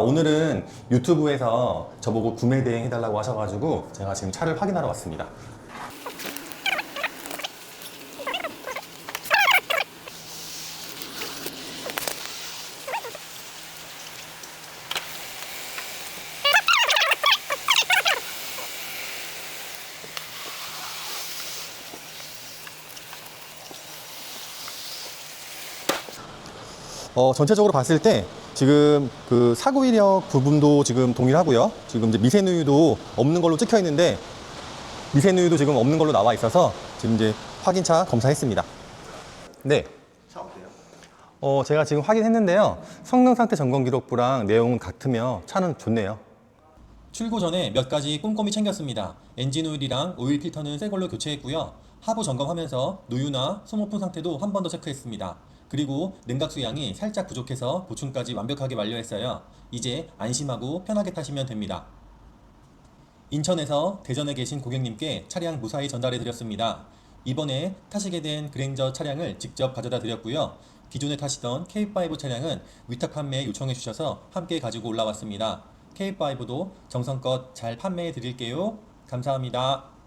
오늘은 유튜브에서 저보고 구매 대행 해달라고 하셔가지고 제가 지금 차를 확인하러 왔습니다. 어, 전체적으로 봤을 때 지금 그 사고 이력 부분도 지금 동일하고요. 지금 이제 미세누유도 없는 걸로 찍혀 있는데 미세누유도 지금 없는 걸로 나와 있어서 지금 이제 확인차 검사했습니다. 네. 어, 제가 지금 확인했는데요. 성능 상태 점검 기록부랑 내용은 같으며 차는 좋네요. 출고 전에 몇 가지 꼼꼼히 챙겼습니다. 엔진 오일이랑 오일 필터는 새 걸로 교체했고요. 하부 점검하면서 누유나 소모품 상태도 한 번 더 체크했습니다. 그리고 냉각수 양이 살짝 부족해서 보충까지 완벽하게 완료했어요. 이제 안심하고 편하게 타시면 됩니다. 인천에서 대전에 계신 고객님께 차량 무사히 전달해 드렸습니다. 이번에 타시게 된 그랭저 차량을 직접 가져다 드렸고요. 기존에 타시던 K5 차량은 위탁 판매 요청해 주셔서 함께 가지고 올라왔습니다. K5도 정성껏 잘 판매해 드릴게요. 감사합니다.